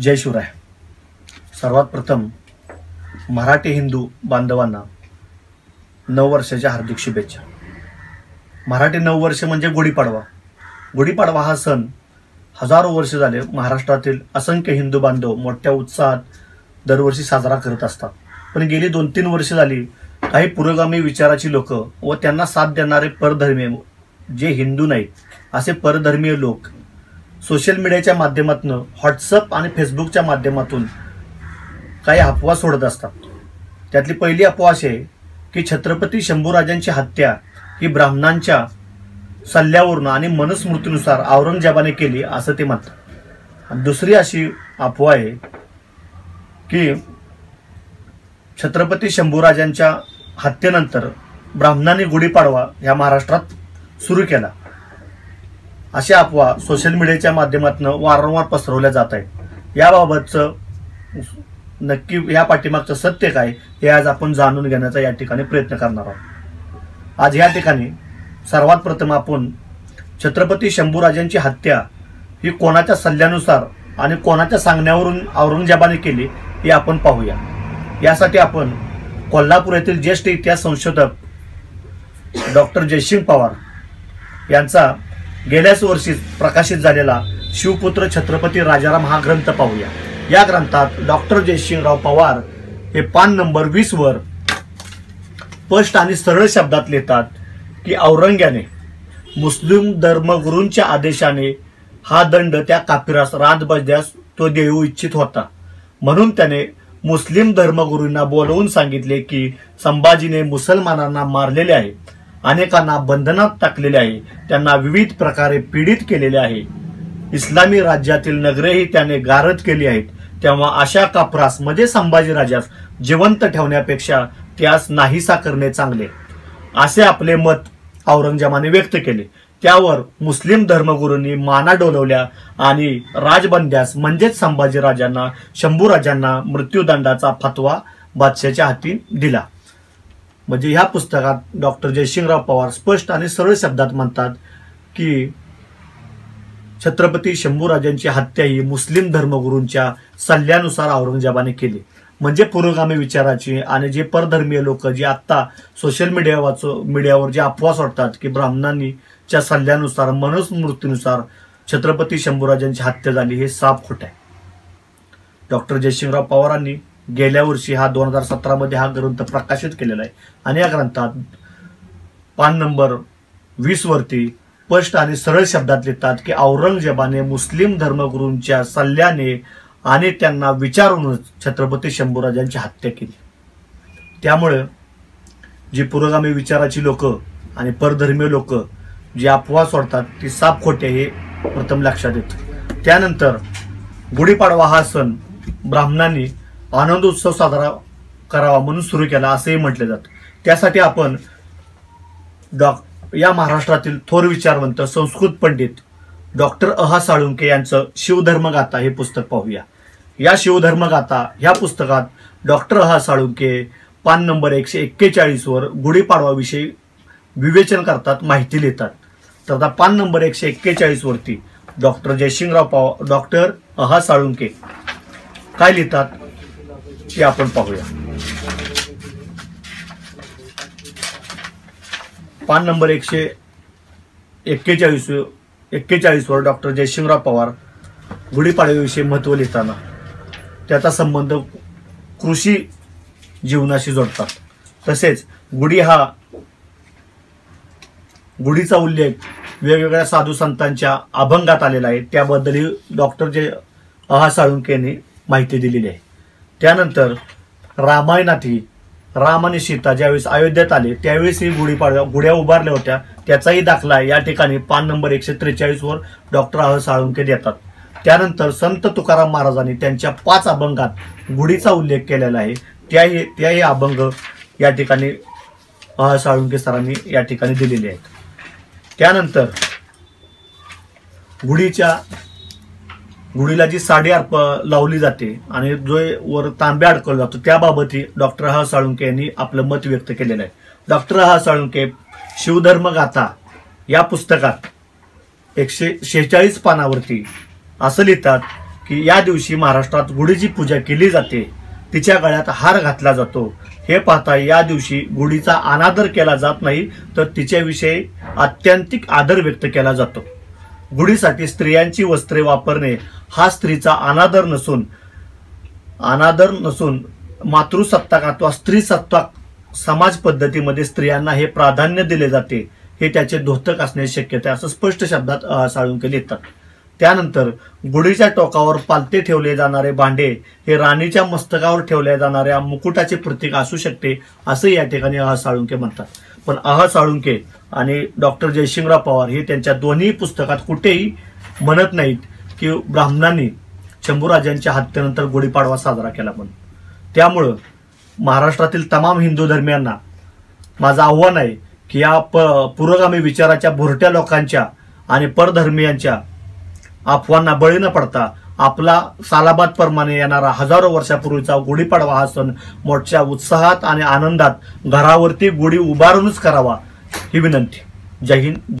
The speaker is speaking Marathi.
जय शिवराय. सर्वात प्रथम मराठी हिंदू बांधवांना नववर्षाच्या हार्दिक शुभेच्छा. मराठी नववर्ष म्हणजे गुढीपाडवा. गुढीपाडवा हा सण हजारो वर्ष झाले महाराष्ट्रातील असंख्य हिंदू बांधव मोठ्या उत्साहात दरवर्षी साजरा करत असतात. पण गेली दोन तीन वर्ष झाली काही पुरोगामी विचाराची लोक व त्यांना साथ देणारे परधर्मीय जे हिंदू नाहीत असे परधर्मीय लोक सोशल मीडियाच्या माध्यमातून व्हॉट्सअप आणि फेसबुकच्या माध्यमातून काही अफवा सोडत असतात. त्यातली पहिली अफवा अशी आहे की छत्रपती शंभूराजांची हत्या ही ब्राह्मणांच्या सल्ल्यावरून आणि मनुस्मृतीनुसार औरंगजेबाने केली असं ते म्हणतात. दुसरी अशी अफवा आहे की छत्रपती शंभूराजांच्या हत्येनंतर ब्राह्मणांनी गुढीपाडवा ह्या महाराष्ट्रात सुरू केला. अशा अफवा सोशल मीडियाच्या माध्यमातून वारंवार पसरवल्या जात आहेत. याबाबतचं नक्की या पाठीमागचं सत्य काय हे आज आपण जाणून घेण्याचा या ठिकाणी प्रयत्न करणार आहोत. आज या ठिकाणी सर्वात प्रथम आपण छत्रपती शंभूराजांची हत्या ही कोणाच्या सल्ल्यानुसार आणि कोणाच्या सांगण्यावरून औरंगजेबाने केली हे आपण पाहूया. यासाठी आपण कोल्हापूर येथील ज्येष्ठ इतिहास संशोधक डॉक्टर जयसिंग पवार यांचा गेल्याच वर्षी प्रकाशित झालेला शिवपुत्र छत्रपती राजाराम हा ग्रंथ पाहूया. या ग्रंथात डॉक्टर जयसिंगराव पवार हे पान नंबर वीस वर स्पष्ट आणि सरळ शब्दात लिहितात की औरंग्याने मुस्लिम धर्मगुरूंच्या आदेशाने हा दंड त्या कापिरास रात बसल्यास तो देऊ इच्छित होता. म्हणून त्याने मुस्लिम धर्मगुरूंना बोलवून सांगितले की संभाजीने मुसलमानांना मारलेले आहे. अनेकांना बंधनात टाकलेले आहे. त्यांना विविध प्रकारे पीडित केलेले आहे. इस्लामी राज्यातील नगरेही त्याने गारद केली आहेत. तेव्हा अशा कापरास म्हणजे संभाजीराजास जिवंत ठेवण्यापेक्षा त्यास नाहीसा करणे चांगले. असे आपले मत औरंगजेबाने व्यक्त केले. त्यावर मुस्लिम धर्मगुरूंनी माना डोलवल्या आणि राजबंद्यास म्हणजेच संभाजीराजांना शंभूराजांना मृत्यूदंडाचा फतवा बादशाच्या हाती दिला. म्हणजे ह्या पुस्तकात डॉक्टर जयसिंगराव पवार स्पष्ट आणि सरळ शब्दात म्हणतात की छत्रपती शंभूराजांची हत्या ही मुस्लिम धर्मगुरूंच्या सल्ल्यानुसार औरंगजेबाने केली. म्हणजे पुरोगामी विचाराची आणि जे परधर्मीय लोक जे आत्ता सोशल मीडिया वाचो मीडियावर जे अफवा सोडतात की ब्राह्मणांनीच्या सल्ल्यानुसार मनुस्मृतीनुसार छत्रपती शंभूराजांची हत्या झाली हे साफ खोट आहे. डॉक्टर जयसिंगराव पवारांनी गेल्या वर्षी हा दोन हजार सतरामध्ये हा ग्रंथ प्रकाशित केलेला आहे. आणि या ग्रंथात पान नंबर वीसवरती स्पष्ट आणि सरळ शब्दात लिहितात की औरंगजेबाने मुस्लिम धर्मगुरूंच्या सल्ल्याने आणि त्यांना विचारूनच छत्रपती शंभूराजांची हत्या केली. त्यामुळे जी पुरोगामी विचाराची लोक आणि परधर्मीय लोक जी अफवा सोडतात ती साप खोटे हे प्रथम लक्षात येतं. त्यानंतर गुढीपाडवा हा सण ब्राह्मणांनी आनंद उत्सव साजरा करावा म्हणून सुरू केला असंही म्हटलं जातं. त्यासाठी आपण डॉ या महाराष्ट्रातील थोर विचारवंत संस्कृत पंडित डॉक्टर अहा साळुंके यांचं शिवधर्मगाथा हे पुस्तक पाहूया. या शिवधर्मगाथा ह्या पुस्तकात डॉक्टर अहा साळुंके पान नंबर एकशे एक्केचाळीसवर गुढीपाडवाविषयी विवेचन करतात माहिती लिहितात. तर आता पान नंबर एकशे एक्केचाळीसवरती डॉक्टर जयसिंगराव पाव डॉक्टर अहा साळुंके काय लिहितात? ती आपण पाहूया. पान नंबर एकशे एक्केचाळीस एक्केचाळीसवर डॉक्टर जयशिंगराव पवार गुढीपाडव्याविषयी महत्त्व लिहिताना त्याचा संबंध कृषी जीवनाशी जोडतात. तसेच गुढी हा गुढीचा उल्लेख वेगवेगळ्या साधू संतांच्या अभंगात आलेला आहे. त्याबद्दलही डॉक्टर जे अहा साळुंके यांनी माहिती दिलेली आहे. त्यानंतर रामायणातही राम आणि सीता ज्यावेळेस अयोध्येत आले त्यावेळेस ही गुढीपाडव्या गुढ्या उभारल्या होत्या. त्याचाही दाखला या ठिकाणी पान नंबर एकशे त्रेचाळीसवर डॉक्टर अह साळुंके देतात. त्यानंतर संत तुकाराम महाराजांनी त्यांच्या पाच अभंगात गुढीचा उल्लेख केलेला आहे. त्याही त्याही अभंग या ठिकाणी अह साळुंके सरांनी या ठिकाणी दिलेले आहेत. त्यानंतर गुढीच्या गुढीला जी साडी अर्प लावली जाते आणि जो वर तांब्या अडकवला जातो त्याबाबतही डॉक्टर हा साळुंके यांनी आपलं मत व्यक्त केलेलं आहे. डॉक्टर हा साळुंके शिवधर्म गाथा या पुस्तकात एकशे शेहेचाळीस पानावरती असं लिहितात की या दिवशी महाराष्ट्रात गुढीची पूजा केली जाते. तिच्या गळ्यात हार घातला जातो. हे पाहता या दिवशी गुढीचा अनादर केला जात नाही तर तिच्याविषयी आत्यंतिक आदर व्यक्त केला जातो. गुढीसाठी स्त्रियांची वस्त्रे वापरणे हा स्त्रीचा अनादर नसून अनादर नसून मातृसत्ताक अथवा स्त्रीसत्ताक समाज पद्धतीमध्ये स्त्रियांना हे प्राधान्य दिले जाते हे त्याचे धोतक असण्याची शक्यता असं स्पष्ट शब्दात साळुंके लिहितात. त्यानंतर गुढीच्या टोकावर पालते ठेवले जाणारे भांडे हे राणीच्या मस्तकावर ठेवल्या जाणाऱ्या मुकुटाचे प्रतीक असू शकते असं या ठिकाणी साळुंके म्हणतात. पण आहा साळुंके आणि डॉक्टर जयशिंगराव पवार हे त्यांच्या दोन्ही पुस्तकात कुठेही म्हणत नाहीत की ब्राह्मणांनी शंभूराजांच्या हत्येनंतर गुढीपाडवा साजरा केला म्हणून. त्यामुळं महाराष्ट्रातील तमाम हिंदू धर्मियांना माझं आव्हान आहे की या प पुरोगामी विचाराच्या भुरट्या लोकांच्या आणि परधर्मियांच्या अफवांना बळी न पडता आपला सालाबाद प्रमाणे येणारा हजारो वर्षापूर्वीचा गुढीपाडवा हा सण मोठ्या उत्साहात आणि आनंदात घरावरती गुढी उभारूनच करावा ही विनंती. जय हिंद.